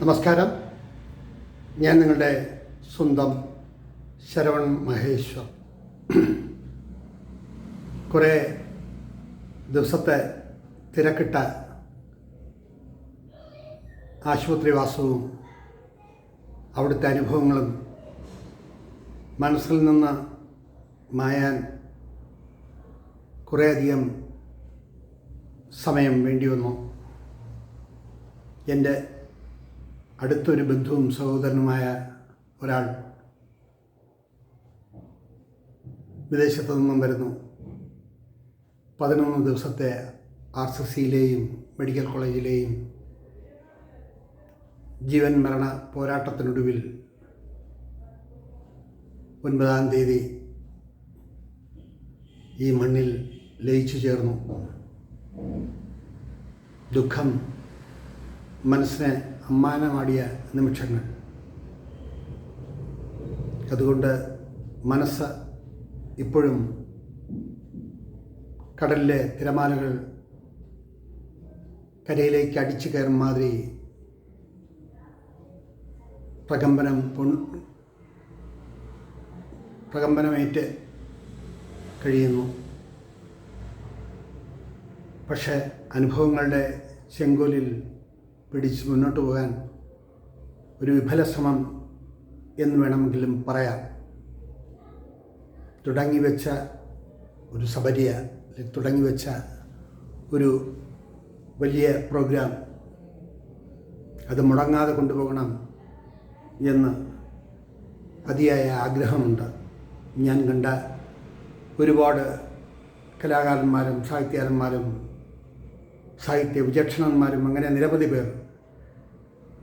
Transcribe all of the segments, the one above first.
നമസ്കാരം. ഞാൻ നിങ്ങളുടെ സ്വന്തം ശരവൺ മഹേശ്വർ. കുറേ ദിവസത്തെ തിരക്കിട്ട ആശുപത്രിവാസവും അവിടുത്തെ അനുഭവങ്ങളും മനസ്സിൽ നിന്ന് മായാൻ കുറേയധികം സമയം വേണ്ടി വന്നു. എന്റെ അടുത്തൊരു ബന്ധുവും സഹോദരനുമായ ഒരാൾ വിദേശത്തു നിന്നും വരുന്നു. പതിനൊന്ന് ദിവസത്തെ ആർ സി സിയിലെയും മെഡിക്കൽ കോളേജിലെയും ജീവൻ മരണ പോരാട്ടത്തിനൊടുവിൽ ഒൻപതാം തീയതി ഈ മണ്ണിൽ ലയിച്ചു ചേർന്നു. ദുഃഖം മനസ്സിനെ അമ്മാനമാടിയ നിമിഷങ്ങൾ. അതുകൊണ്ട് മനസ്സ് ഇപ്പോഴും കടലിലെ തിരമാലകൾ കരയിലേക്ക് അടിച്ചു കയറും മാതിരി പ്രകമ്പനം പ്രകമ്പനമേറ്റ് കഴിയുന്നു. പക്ഷേ അനുഭവങ്ങളുടെ ചെങ്കോലിൽ പിടിച്ച് മുന്നോട്ട് പോകാൻ ഒരു വിഫല ശ്രമം എന്ന് വേണമെങ്കിലും പറയാം. തുടങ്ങി വെച്ച ഒരു സബരിയ തുടങ്ങി വെച്ച ഒരു വലിയ പ്രോഗ്രാം അത് മുടങ്ങാതെ കൊണ്ടുപോകണം എന്ന് അതിയായ ആഗ്രഹമുണ്ട്. ഞാൻ കണ്ട ഒരുപാട് കലാകാരന്മാരും സാഹിത്യകാരന്മാരും സാഹിത്യ വിചക്ഷണന്മാരും അങ്ങനെ നിരവധി പേർ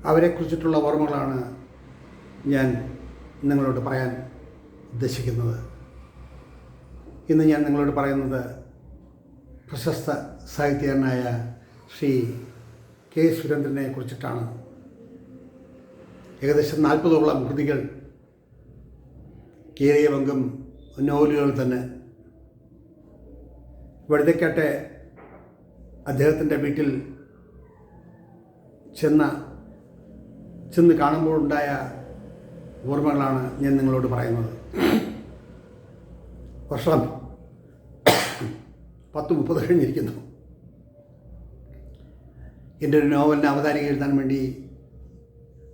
അവരെക്കുറിച്ചിട്ടുള്ള ഓർമ്മകളാണ് ഞാൻ നിങ്ങളോട് പറയാൻ ഉദ്ദേശിക്കുന്നത്. ഇന്ന് ഞാൻ നിങ്ങളോട് പറയുന്നത് പ്രശസ്ത സാഹിത്യകാരനായ ശ്രീ കെ സുരേന്ദ്രനെ കുറിച്ചിട്ടാണ്. ഏകദേശം നാൽപ്പതോളം കൃതികൾ കേറിയ പങ്കും നോവലുകൾ തന്നെ. വഴുതക്കാട്ടെ അദ്ദേഹത്തിന്റെ വീട്ടിൽ ചെന്ന ചെന്ന് കാണുമ്പോഴുണ്ടായ ഓർമ്മകളാണ് ഞാൻ നിങ്ങളോട് പറയുന്നത്. വർഷം പത്ത് മുപ്പത് കഴിഞ്ഞിരിക്കുന്നു. എന്റെ ഒരു നോവലിന് അവതാരിക എഴുതാൻ വേണ്ടി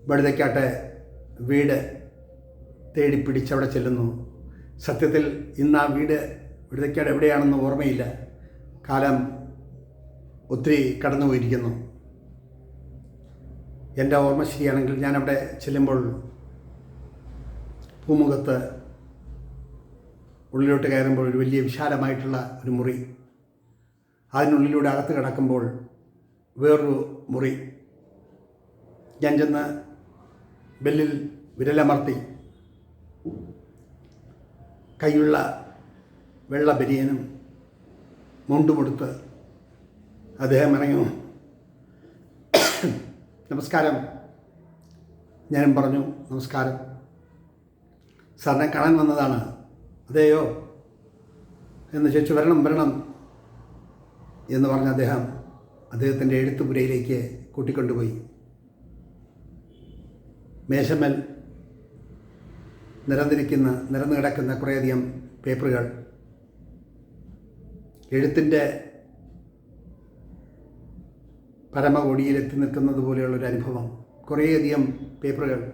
വഴുതക്കാട്ടെ വീട് തേടി പിടിച്ചവിടെ ചെല്ലുന്നു. സത്യത്തിൽ ഇന്ന് ആ വീട് വഴുതക്കാട് എവിടെയാണെന്ന് ഓർമ്മയില്ല. കാലം ഒത്തിരി കടന്നു പോയിരിക്കുന്നു എന്റെ ഓർമ്മ ശരിയാണെങ്കിൽ ഞാനവിടെ ചെല്ലുമ്പോൾ പൂമുഖത്ത് ഉള്ളിലോട്ട് കയറുമ്പോൾ ഒരു വലിയ വിശാലമായിട്ടുള്ള ഒരു മുറി. അതിനുള്ളിലൂടെ അകത്ത് കിടക്കുമ്പോൾ വേറൊരു മുറി. ഞാൻ ചെന്ന് ബെല്ലിൽ വിരലമർത്തി കൈയുള്ള വെള്ള ബനിയനും മുണ്ടുമെടുത്ത് അദ്ദേഹം ഇറങ്ങി നമസ്കാരം. ഞാനും പറഞ്ഞു നമസ്കാരം. സാറിനെ കാണാൻ വന്നതാണ്. അതെയോ? എന്ന് ചോദിച്ചു വരണം വരണം എന്ന് പറഞ്ഞ അദ്ദേഹം അദ്ദേഹത്തിന്റെ എഴുത്തുപുരയിലേക്ക് കൂട്ടിക്കൊണ്ടുപോയി. മേശമേൽ നിരന്നിരിക്കുന്ന നിരന്നു കിടക്കുന്ന കുറേയധികം പേപ്പറുകൾ എഴുത്തിന്റെ പരമകൊടിയിലെത്തി നിൽക്കുന്നത് പോലെയുള്ളൊരു അനുഭവം. കുറേയധികം പേപ്പറുകൾ.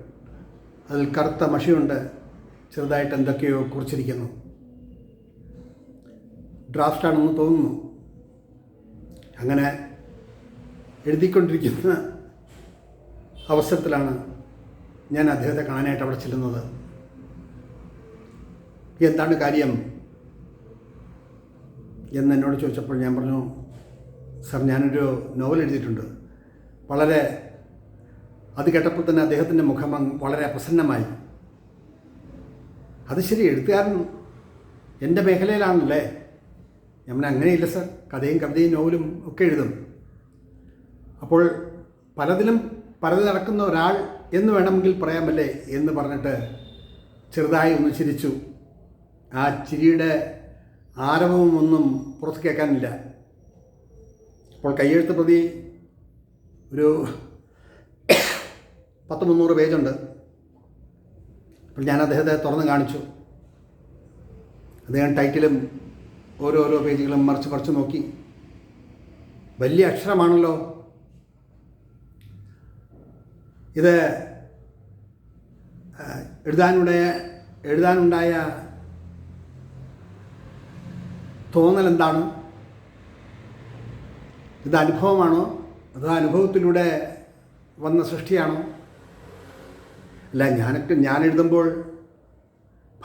അതിൽ കറുത്ത മഷിയുണ്ട്. ചെറുതായിട്ട് എന്തൊക്കെയോ കുറിച്ചിരിക്കുന്നു. ഡ്രാഫ്റ്റാണെന്ന് തോന്നുന്നു. അങ്ങനെ എഴുതിക്കൊണ്ടിരിക്കുന്ന അവസരത്തിലാണ് ഞാൻ അദ്ദേഹത്തെ കാണാനായിട്ട് അവിടെ ചെല്ലുന്നത്. എന്താണ് കാര്യം? എന്ന് എന്നോട് ചോദിച്ചപ്പോൾ ഞാൻ പറഞ്ഞു സാർ ഞാനൊരു നോവൽ എഴുതിയിട്ടുണ്ട്. വളരെ അത് കേട്ടപ്പോൾ തന്നെ അദ്ദേഹത്തിന്റെ മുഖം വളരെ പ്രസന്നമായി. അത് ശരി എഴുത്തുകാരൻ എന്റെ മേഖലയിലാണല്ലേ? ഞാൻ അങ്ങനെയില്ല സർ. കഥയും കവിതയും നോവലും ഒക്കെ എഴുതും. അപ്പോൾ പലതിലും പലത് നടക്കുന്ന ഒരാൾ എന്ന് വേണമെങ്കിൽ പറയാമല്ലേ എന്ന് പറഞ്ഞിട്ട് ചെറുതായി ഒന്ന് ചിരിച്ചു. ആ ചിരിയുടെ ആരവമൊന്നും പുറത്ത് കേൾക്കാനില്ല. അപ്പോൾ കയ്യെഴുത്ത് പ്രതി ഒരു പത്ത് മുന്നൂറ് പേജുണ്ട്. അപ്പോൾ ഞാൻ അദ്ദേഹത്തെ തുറന്ന് കാണിച്ചു. അദ്ദേഹം ടൈറ്റിലും ഓരോരോ പേജുകളും മറിച്ച് മറിച്ച് നോക്കി. വലിയ അക്ഷരമാണല്ലോ. ഇത് ആ, എഴുതാനുണ്ടായ എഴുതാനുണ്ടായ തോന്നൽ എന്താണ്? ഇത് അനുഭവമാണോ? അതോ അനുഭവത്തിലൂടെ വന്ന സൃഷ്ടിയാണോ? അല്ല ഞാനൊക്കെ ഞാൻ എഴുതുമ്പോൾ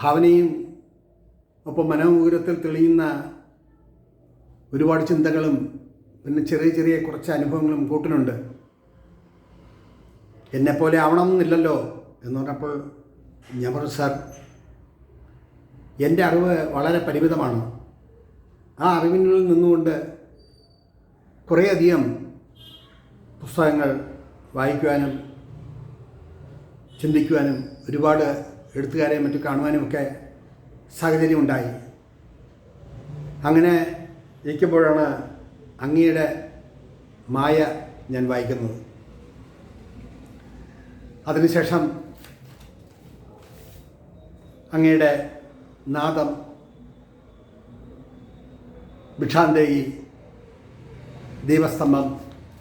ഭാവനയും ഒപ്പം മനോമൂരത്തിൽ തെളിയുന്ന ഒരുപാട് ചിന്തകളും പിന്നെ ചെറിയ ചെറിയ കുറച്ച് അനുഭവങ്ങളും കൂട്ടിനുണ്ട് എന്നെപ്പോലെ ആവണമെന്നില്ലല്ലോ എന്ന് പറഞ്ഞപ്പോൾ ഞാൻ പറഞ്ഞു സാർ എന്റെ അറിവ് വളരെ പരിമിതമാണ്. ആ അറിവിനുള്ളിൽ നിന്നുകൊണ്ട് കുറേയധികം പുസ്തകങ്ങൾ വായിക്കുവാനും ചിന്തിക്കുവാനും ഒരുപാട് എഴുത്തുകാരെയും മറ്റു കാണുവാനുമൊക്കെ സാഹചര്യമുണ്ടായി. അങ്ങനെ ഇരിക്കുമ്പോഴാണ് അങ്ങയുടെ മായ ഞാൻ വായിക്കുന്നത്. അതിനുശേഷം അങ്ങയുടെ നാദം ഭിക്ഷാന്തേയി ദീപസ്തംഭം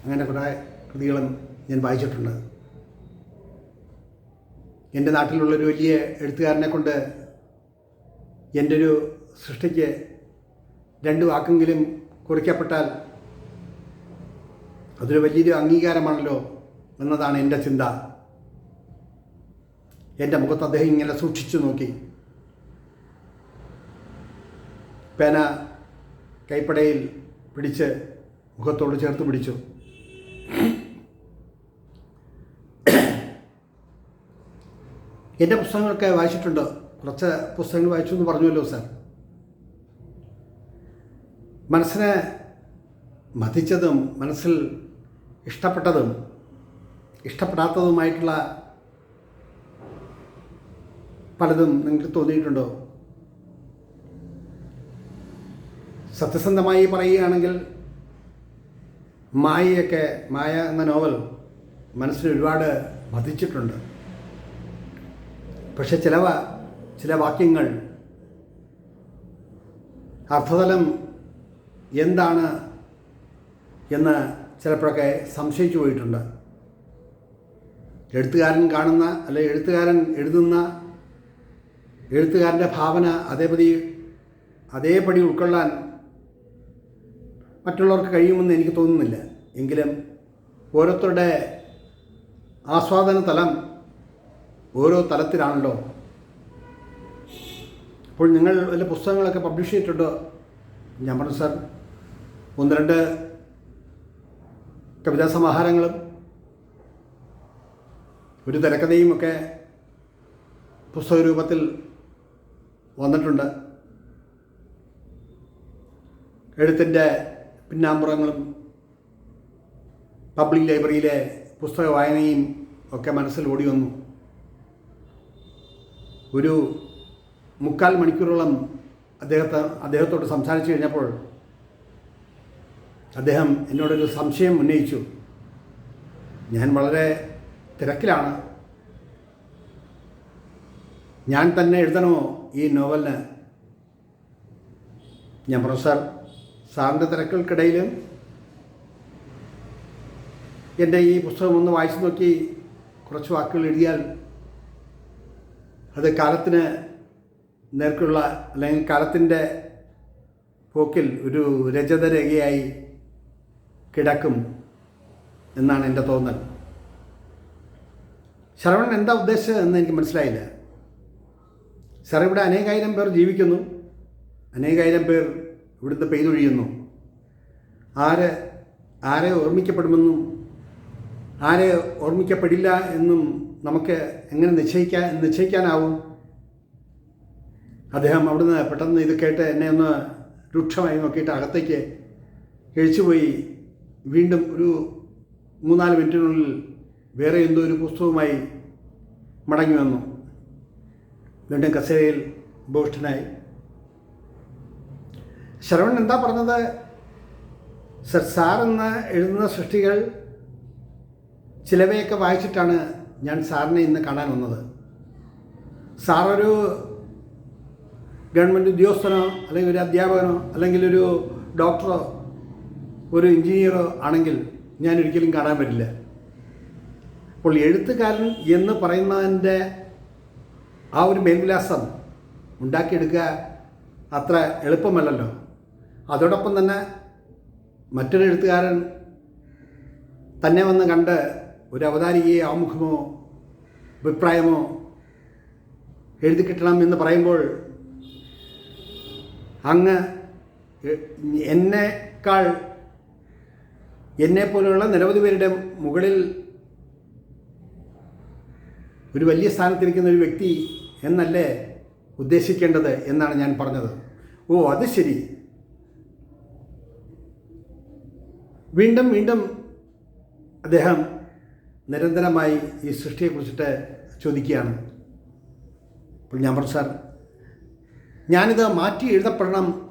അങ്ങനെ കുറേ കൃതികളും ഞാൻ വായിച്ചിട്ടുണ്ട്. എന്റെ നാട്ടിലുള്ളൊരു വലിയ എഴുത്തുകാരനെ കൊണ്ട് എന്റെ ഒരു സൃഷ്ടിക്ക് രണ്ട് വാക്കെങ്കിലും കുറിക്കപ്പെട്ടാൽ അതൊരു വലിയൊരു അംഗീകാരമാണല്ലോ എന്നതാണ് എന്റെ ചിന്ത. എന്റെ മുഖത്ത് അദ്ദേഹം ഇങ്ങനെ സൂക്ഷിച്ചു നോക്കി. പേന കൈപ്പടയിൽ പിടിച്ച് മുഖത്തോട് ചേർത്ത് പിടിച്ചു. എന്റെ പുസ്തകങ്ങളൊക്കെ വായിച്ചിട്ടുണ്ട്. കുറച്ച് പുസ്തകങ്ങൾ വായിച്ചു എന്ന് പറഞ്ഞുവല്ലോ സാർ. മനസ്സിനെ മതിച്ചതും മനസ്സിൽ ഇഷ്ടപ്പെട്ടതും ഇഷ്ടപ്പെടാത്തതുമായിട്ടുള്ള പലതും നിങ്ങൾക്ക് തോന്നിയിട്ടുണ്ടോ? സത്യസന്ധമായി പറയുകയാണെങ്കിൽ മായയൊക്കെ മായ എന്ന നോവൽ മനസ്സിന് ഒരുപാട് മതിച്ചിട്ടുണ്ട് പക്ഷെ ചില ചില വാക്യങ്ങൾ അർത്ഥതലം എന്താണ് എന്ന് ചിലപ്പോഴൊക്കെ സംശയിച്ചു പോയിട്ടുണ്ട്. എഴുത്തുകാരൻ കാണുന്ന അല്ലെ എഴുത്തുകാരൻ എഴുതുന്ന എഴുത്തുകാരന്റെ ഭാവന അതേപടി അതേപടി ഉൾക്കൊള്ളാൻ മറ്റുള്ളവർക്ക് കഴിയുമെന്ന് എനിക്ക് തോന്നുന്നില്ല. എങ്കിലും ഓരോരുത്തരുടെ ആസ്വാദന തലം ഓരോ തലത്തിലാണല്ലോ. അപ്പോൾ നിങ്ങൾ വല്ല പുസ്തകങ്ങളൊക്കെ പബ്ലിഷ് ചെയ്തിട്ടുണ്ടോ? ഞാൻ പറഞ്ഞു സാർ ഒന്ന് രണ്ട് കവിതാ സമാഹാരങ്ങളും ഒരു തിരക്കഥയും ഒക്കെ പുസ്തക രൂപത്തിൽ വന്നിട്ടുണ്ട്. എഴുത്തിന്റെ പിന്നാമ്പുറങ്ങളും പബ്ലിക് ലൈബ്രറിയിലെ പുസ്തക വായനയും ഒക്കെ മനസ്സിൽ ഓടി വന്നു. ഒരു മുക്കാൽ മണിക്കൂറോളം അദ്ദേഹത്തെ അദ്ദേഹത്തോട് സംസാരിച്ചു കഴിഞ്ഞപ്പോൾ അദ്ദേഹം എന്നോടൊരു സംശയം ഉന്നയിച്ചു. ഞാൻ വളരെ തിരക്കിലാണ്. ഞാൻ തന്നെ എഴുതണോ ഈ നോവലിന്? ഞാൻ പ്രൊഫസർ സാർ സാറിന്റെ തിരക്കുകൾക്കിടയിൽ എന്റെ ഈ പുസ്തകം ഒന്ന് വായിച്ചു നോക്കി കുറച്ച് വാക്കുകൾ എഴുതിയാൽ അത് കാലത്തിന് നേർക്കുള്ള അല്ലെങ്കിൽ കാലത്തിന്റെ പോക്കിൽ ഒരു രചതരേഖയായി കിടക്കും എന്നാണ് എന്റെ തോന്നൽ. ശരവണൻ എന്താ ഉദ്ദേശിച്ചത് എന്ന് എനിക്ക് മനസ്സിലായില്ല. സാർ ഇവിടെ അനേകായിരം പേർ ജീവിക്കുന്നു. അനേകായിരം പേർ ഇവിടുന്ന് പെയ്തൊഴിയുന്നു ആര് ആരെ ഓർമ്മിക്കപ്പെടുമെന്നും ആരെ ഓർമ്മിക്കപ്പെടില്ല എന്നും നമുക്ക് എങ്ങനെ നിശ്ചയിക്കാൻ നിശ്ചയിക്കാനാവും? അദ്ദേഹം അവിടുന്ന് പെട്ടെന്ന് ഇത് കേട്ട് എന്നെ ഒന്ന് രൂക്ഷമായി നോക്കിയിട്ട് അകത്തേക്ക് കഴിച്ചുപോയി വീണ്ടും ഒരു മൂന്നാൽ മിനിറ്റിനുള്ളിൽ വേറെ എന്തോ ഒരു പുസ്തകവുമായി മടങ്ങി വന്നു. വീണ്ടും കസേരയിൽ ഭൂഷ്ടനായി ശരവൺ എന്താ പറഞ്ഞത്? സർ സാർ എന്ന് എഴുതുന്ന സൃഷ്ടികൾ ചിലവയൊക്കെ വായിച്ചിട്ടാണ് ഞാൻ സാറിനെ ഇന്ന് കാണാൻ വന്നത്. സാറൊരു ഗവൺമെന്റ് ഉദ്യോഗസ്ഥനോ അല്ലെങ്കിൽ ഒരു അധ്യാപകനോ അല്ലെങ്കിൽ ഒരു ഡോക്ടറോ ഒരു എഞ്ചിനീയറോ ആണെങ്കിൽ ഞാൻ ഒരിക്കലും കാണാൻ പറ്റില്ല അപ്പോൾ എഴുത്തുകാരൻ എന്ന് പറയുന്നതിന്റെ ആ ഒരു മേൽവിലാസം ഉണ്ടാക്കിയെടുക്കുക അത്ര എളുപ്പമല്ലല്ലോ. അതോടൊപ്പം തന്നെ മറ്റൊരു എഴുത്തുകാരൻ തന്നെ വന്ന് കണ്ട് ഒരു അവതാരികയെ ആമുഖമോ അഭിപ്രായമോ എഴുതി കിട്ടണം എന്ന് പറയുമ്പോൾ അങ്ങ് എന്നേക്കാൾ എന്നെപ്പോലെയുള്ള നിരവധി പേരുടെ മുകളിൽ ഒരു വലിയ സ്ഥാനത്തിരിക്കുന്ന ഒരു വ്യക്തി എന്നല്ലേ ഉദ്ദേശിക്കേണ്ടത് എന്നാണ് ഞാൻ പറഞ്ഞത്. ഓ അത് ശരി. വീണ്ടും വീണ്ടും അദ്ദേഹം നിരന്തരമായി ഈ സൃഷ്ടിയെക്കുറിച്ചിട്ട് ചോദിക്കുകയാണ്. അപ്പോൾ ഞാൻ പറഞ്ഞു സാർ ഞാനിത് മാറ്റി എഴുതപ്പെടണം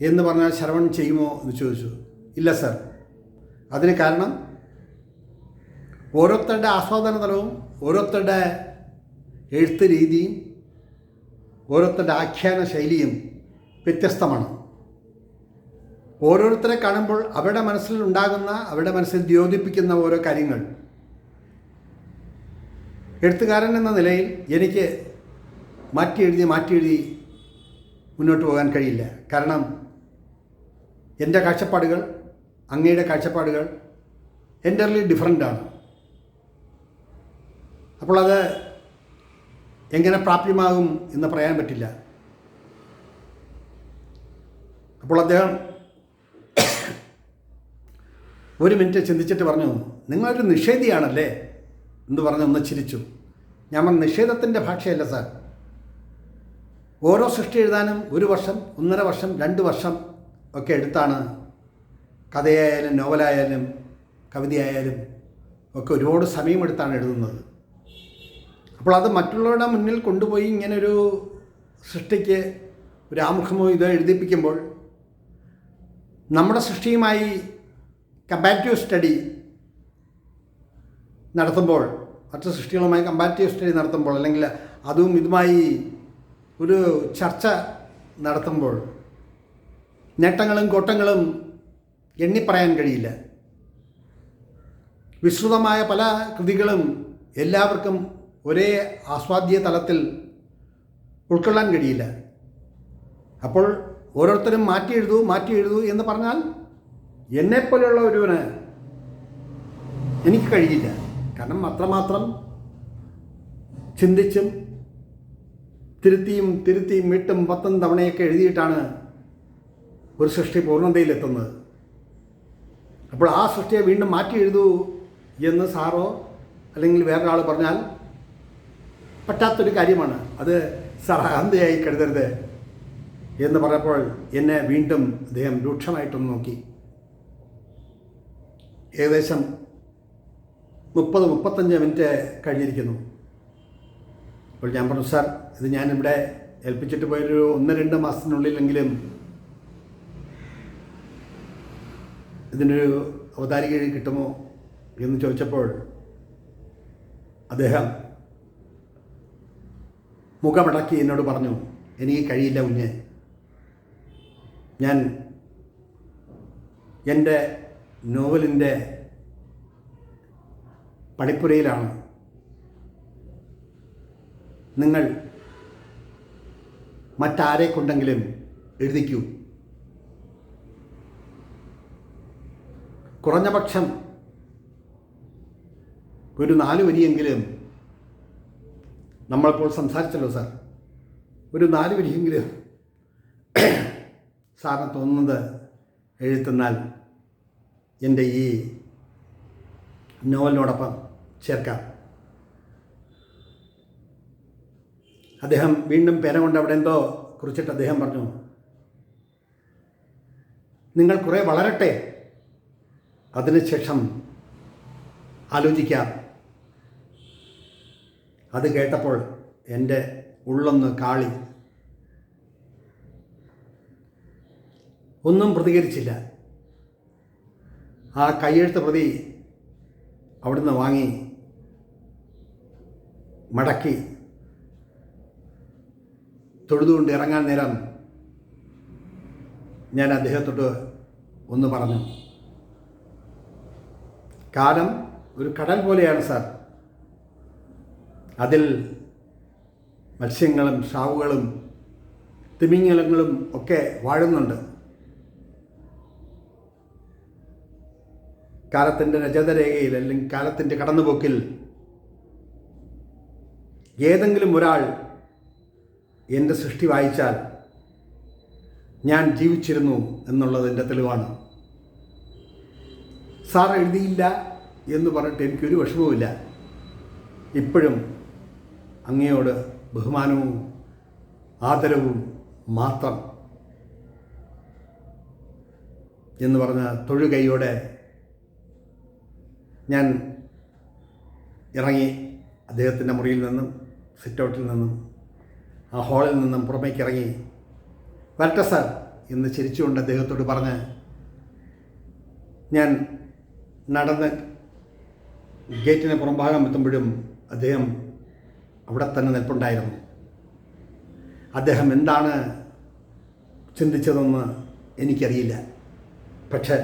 എന്ന് പറഞ്ഞാൽ ശ്രവൺ ചെയ്യുമോ എന്ന് ചോദിച്ചു. ഇല്ല സാർ. അതിന് കാരണം ഓരോരുത്തരുടെ ആസ്വാദന തലവും ഓരോരുത്തരുടെ എഴുത്ത് രീതിയും ഓരോരുത്തരുടെ ആഖ്യാന ശൈലിയും വ്യത്യസ്തമാണ്. ഓരോരുത്തരെ കാണുമ്പോൾ അവരുടെ മനസ്സിൽ ഉണ്ടാകുന്ന അവരുടെ മനസ്സിൽ ദ്യോതിപ്പിക്കുന്ന ഓരോ കാര്യങ്ങൾ. എഴുത്തുകാരൻ എന്ന നിലയിൽ എനിക്ക് മാറ്റി എഴുതി മാറ്റി എഴുതി മുന്നോട്ട് പോകാൻ കഴിയില്ല. കാരണം എന്റെ കാഴ്ചപ്പാടുകൾ അങ്ങയുടെ കാഴ്ചപ്പാടുകൾ എന്റർലി ഡിഫറന്റാണ്. അപ്പോൾ അത് എങ്ങനെ പ്രാപ്യമാകും എന്ന് പറയാൻ പറ്റില്ല. അപ്പോൾ അദ്ദേഹം ഒരു മിനിറ്റ് ചിന്തിച്ചിട്ട് പറഞ്ഞു നിങ്ങളൊരു നിഷേധിയാണല്ലേ? എന്ന് പറഞ്ഞ് ഒന്ന് ചിരിച്ചു. ഞാൻ പറഞ്ഞ നിഷേധത്തിന്റെ ഭാഷയല്ല സാർ. ഓരോ സൃഷ്ടി എഴുതാനും ഒരു വർഷം ഒന്നര വർഷം രണ്ട് വർഷം ഒക്കെ എടുത്താണ് കഥയായാലും നോവലായാലും കവിതയായാലും ഒക്കെ ഒരുപാട് സമയമെടുത്താണ് എഴുതുന്നത്. അപ്പോൾ അത് മറ്റുള്ളവരുടെ മുന്നിൽ കൊണ്ടുപോയി ഇങ്ങനൊരു സൃഷ്ടിക്ക് ഒരു ആമുഖമോ ഇതോ എഴുതിപ്പിക്കുമ്പോൾ നമ്മുടെ സൃഷ്ടിയുമായി കമ്പാരിറ്റീവ് സ്റ്റഡി നടത്തുമ്പോൾ മറ്റ് സൃഷ്ടികളുമായി കമ്പാരിറ്റീവ് സ്റ്റഡി നടത്തുമ്പോൾ അല്ലെങ്കിൽ അതും ഇതുമായി ഒരു ചർച്ച നടത്തുമ്പോൾ നേട്ടങ്ങളും കോട്ടങ്ങളും എണ്ണിപ്പറയാൻ കഴിയില്ല. വിശ്രുതമായ പല കൃതികളും എല്ലാവർക്കും ഒരേ ആസ്വാദ്യ തലത്തിൽ ഉൾക്കൊള്ളാൻ കഴിയില്ല. അപ്പോൾ ഓരോരുത്തരും മാറ്റി എഴുതൂ മാറ്റി എഴുതൂ എന്ന് പറഞ്ഞാൽ എന്നെപ്പോലെയുള്ള ഒരുവന് എനിക്ക് കഴിയില്ല. കാരണം അത്രമാത്രം ചിന്തിച്ചും തിരുത്തിയും തിരുത്തിയും വിട്ടും പത്തും തവണയൊക്കെ എഴുതിയിട്ടാണ് ഒരു സൃഷ്ടി പൂർണതയിലെത്തുന്നത്. അപ്പോൾ ആ സൃഷ്ടിയെ വീണ്ടും മാറ്റി എഴുതൂ എന്ന് സാറോ അല്ലെങ്കിൽ വേറൊരാൾ പറഞ്ഞാൽ പറ്റാത്തൊരു കാര്യമാണ്. അത് സാർ അഹന്തയായി കരുതരുത് എന്ന് പറഞ്ഞപ്പോൾ എന്നെ വീണ്ടും അദ്ദേഹം രൂക്ഷമായിട്ടൊന്ന് നോക്കി. ഏകദേശം മുപ്പത് മുപ്പത്തഞ്ച് മിനിറ്റ് കഴിഞ്ഞിരിക്കുന്നു. അപ്പോൾ ഞാൻ പറഞ്ഞു സാർ ഇത് ഞാനിവിടെ ഏൽപ്പിച്ചിട്ട് പോയൊരു ഒന്ന് രണ്ട് മാസത്തിനുള്ളിലെങ്കിലും ഇതിനൊരു അവതാരിക കിട്ടുമോ? എന്ന് ചോദിച്ചപ്പോൾ അദ്ദേഹം മുഖമടക്കി എന്നോട് പറഞ്ഞു എനിക്ക് കഴിയില്ല കുഞ്ഞ്. ഞാൻ എന്റെ നോവലിന്റെ പണിപ്പുരയിലാണ് നിങ്ങൾ മറ്റാരെ കൊണ്ടെങ്കിലും എഴുതിക്കൂ. കുറഞ്ഞ പക്ഷം ഒരു നാല് വരിയെങ്കിലും നമ്മളിപ്പോൾ സംസാരിച്ചല്ലോ സാർ. ഒരു നാല് വരിയെങ്കിലും സാറിന് തോന്നുന്നത് എഴുത്തുന്നാൽ എന്റെ ഈ നോവലിനോടൊപ്പം ചേർക്കാം. അദ്ദേഹം വീണ്ടും പേന കൊണ്ട് അവിടെ എന്തോ കുറിച്ചിട്ട് അദ്ദേഹം പറഞ്ഞു നിങ്ങൾ കുറേ വളരട്ടെ അതിനുശേഷം ആലോചിക്കാം അത് കേട്ടപ്പോൾ എന്റെ ഉള്ളൊന്ന് കാളി ഒന്നും പ്രതികരിച്ചില്ല. ആ കയ്യെഴുത്ത് പ്രതി അവിടുന്ന് വാങ്ങി മടക്കി. തൊഴുതുകൊണ്ട് ഇറങ്ങാൻ നേരം ഞാൻ അദ്ദേഹത്തോട് ഒന്ന് പറഞ്ഞു കാലം ഒരു കടൽ പോലെയാണ് സാർ. അതിൽ മത്സ്യങ്ങളും ഷാവുകളും തിമിംഗലങ്ങളും ഒക്കെ വാഴുന്നുണ്ട്. കാലത്തിന്റെ രചതരേഖയിൽ അല്ലെങ്കിൽ കാലത്തിന്റെ കടന്നുപോക്കിൽ ഏതെങ്കിലും ഒരാൾ എന്റെ സൃഷ്ടി വായിച്ചാൽ ഞാൻ ജീവിച്ചിരുന്നു എന്നുള്ളതിന്റെ തെളിവാണ്. സാർ എഴുതിയില്ല എന്ന് പറഞ്ഞിട്ട് എനിക്കൊരു വിഷമവുമില്ല ഇപ്പോഴും അങ്ങയോട് ബഹുമാനവും ആദരവും മാത്രം എന്ന് പറഞ്ഞ തൊഴുകൈയോടെ ഞാൻ ഇറങ്ങി അദ്ദേഹത്തിന്റെ മുറിയിൽ നിന്നും സിറ്റൗട്ടിൽ നിന്നും ആ ഹാളിൽ നിന്നും പുറമേക്ക് ഇറങ്ങി വരട്ടെ സാർ എന്ന് ചിരിച്ചുകൊണ്ട് അദ്ദേഹത്തോട് പറഞ്ഞ് ഞാൻ നടന്ന് ഗേറ്റിന് പുറംഭാഗം എത്തുമ്പോഴും അദ്ദേഹം അവിടെ തന്നെ നിൽപ്പുണ്ടായിരുന്നു. അദ്ദേഹം എന്താണ് ചിന്തിച്ചതെന്ന് എനിക്കറിയില്ല. പക്ഷേ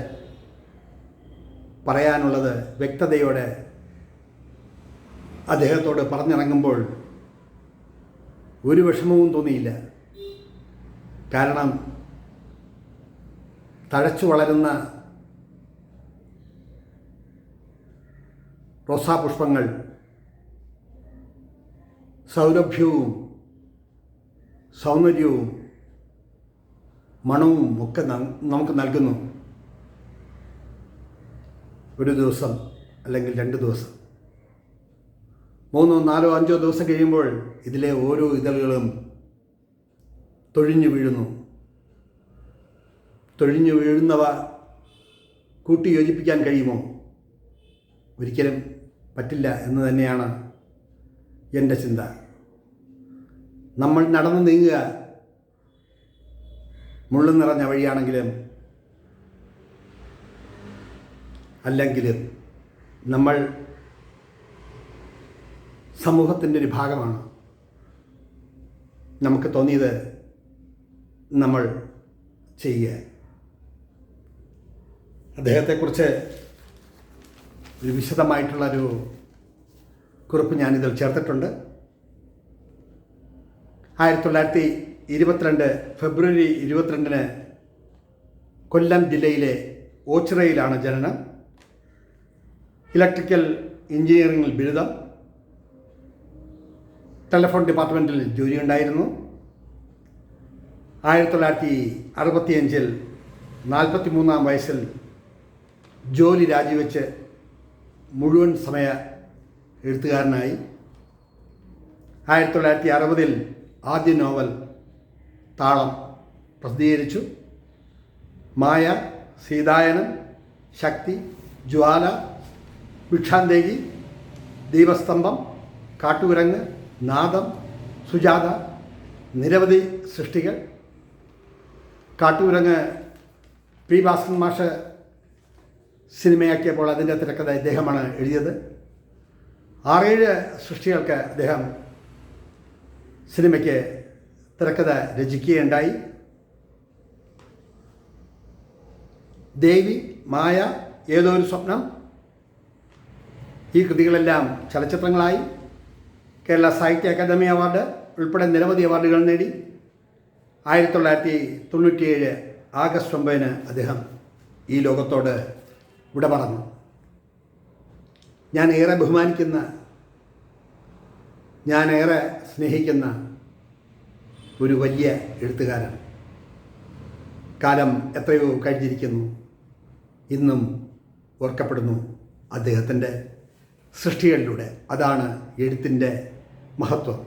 പറയാനുള്ളത് വ്യക്തതയോടെ അദ്ദേഹത്തോട് പറഞ്ഞിറങ്ങുമ്പോൾ ഒരു വിഷമവും തോന്നിയില്ല. കാരണം തഴച്ചു വളരുന്ന റോസാപുഷ്പങ്ങൾ സൗരഭ്യവും സൗന്ദര്യവും മണവും ഒക്കെ നമുക്ക് നൽകുന്നു. ഒരു ദിവസം അല്ലെങ്കിൽ രണ്ട് ദിവസം. മൂന്നോ നാലോ അഞ്ചോ ദിവസം കഴിയുമ്പോൾ ഇതിലെ ഓരോ ഇതളുകളും തൊഴിഞ്ഞു വീഴുന്നു. തൊഴിഞ്ഞു വീഴുന്നവ കൂട്ടി യോജിപ്പിക്കാൻ കഴിയുമോ? ഒരിക്കലും പറ്റില്ല എന്ന് തന്നെയാണ് എന്റെ ചിന്ത. നമ്മൾ നടന്നു നീങ്ങുക മുള്ളു നിറഞ്ഞ വഴിയാണെങ്കിലും അല്ലെങ്കിലും നമ്മൾ സമൂഹത്തിന്റെ ഒരു ഭാഗമാണ്. നമുക്ക് തോന്നിയത് നമ്മൾ ചെയ്യുക. അദ്ദേഹത്തെക്കുറിച്ച് ഒരു വിശദമായിട്ടുള്ളൊരു കുറിപ്പ് ഞാനിതിൽ ചേർത്തിട്ടുണ്ട്. ആയിരത്തി തൊള്ളായിരത്തി ഇരുപത്തിരണ്ട് ഫെബ്രുവരി ഇരുപത്തിരണ്ടിന് കൊല്ലം ജില്ലയിലെ ഓച്ചിറയിലാണ് ജനനം. ഇലക്ട്രിക്കൽ എഞ്ചിനീയറിംഗിൽ ബിരുദം. ടെലിഫോൺ ഡിപ്പാർട്ട്മെന്റിൽ ജോലി ഉണ്ടായിരുന്നു ആയിരത്തി തൊള്ളായിരത്തി അറുപത്തിയഞ്ചിൽ നാൽപ്പത്തി മൂന്നാം വയസ്സിൽ ജോലി രാജിവെച്ച് മുഴുവൻ സമയ എഴുത്തുകാരനായി. ആയിരത്തി തൊള്ളായിരത്തി അറുപതിൽ ആദ്യ നോവൽ താളം പ്രസിദ്ധീകരിച്ചു. മായ സീതായനം ശക്തി ജ്വാല ഭിക്ഷാന്തേകി ദൈവസ്തംഭം കാട്ടുകുരങ്ങ് നാദം സുജാത നിരവധി സൃഷ്ടികൾ. കാട്ടുകുരങ്ങ് പി ഭാസ്കരൻ മാഷ് സിനിമയാക്കിയപ്പോൾ അതിന്റെ തിരക്കഥ ഇദ്ദേഹമാണ് എഴുതിയത്. ആറേഴ് സൃഷ്ടികൾക്ക് അദ്ദേഹം സിനിമയ്ക്ക് തിരക്കഥ രചിക്കുകയുണ്ടായി. ദേവി മായ ഏതോ ഒരു സ്വപ്നം ഈ കൃതികളെല്ലാം ചലച്ചിത്രങ്ങളായി കേരള സാഹിത്യ അക്കാദമി അവാർഡ് ഉൾപ്പെടെ നിരവധി അവാർഡുകൾ നേടി. ആയിരത്തി തൊള്ളായിരത്തി തൊണ്ണൂറ്റിയേഴ് ആഗസ്റ്റ് ഒമ്പതിന് അദ്ദേഹം ഈ ലോകത്തോട് വിട പറഞ്ഞു ഞാൻ ഏറെ ബഹുമാനിക്കുന്ന ഞാൻ ഏറെ സ്നേഹിക്കുന്ന ഒരു വലിയ എഴുത്തുകാരൻ. കാലം എത്രയോ കഴിഞ്ഞിരിക്കുന്നു. ഇന്നും ഓർക്കപ്പെടുന്നു അദ്ദേഹത്തിന്റെ സൃഷ്ടികളിലൂടെ. അതാണ് എഴുത്തിന്റെ മഹത്വം.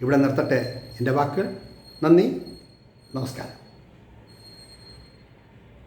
ഇവിടെ നിർത്തട്ടെ എന്റെ വാക്കുകൾ. നന്ദി. നമസ്കാരം.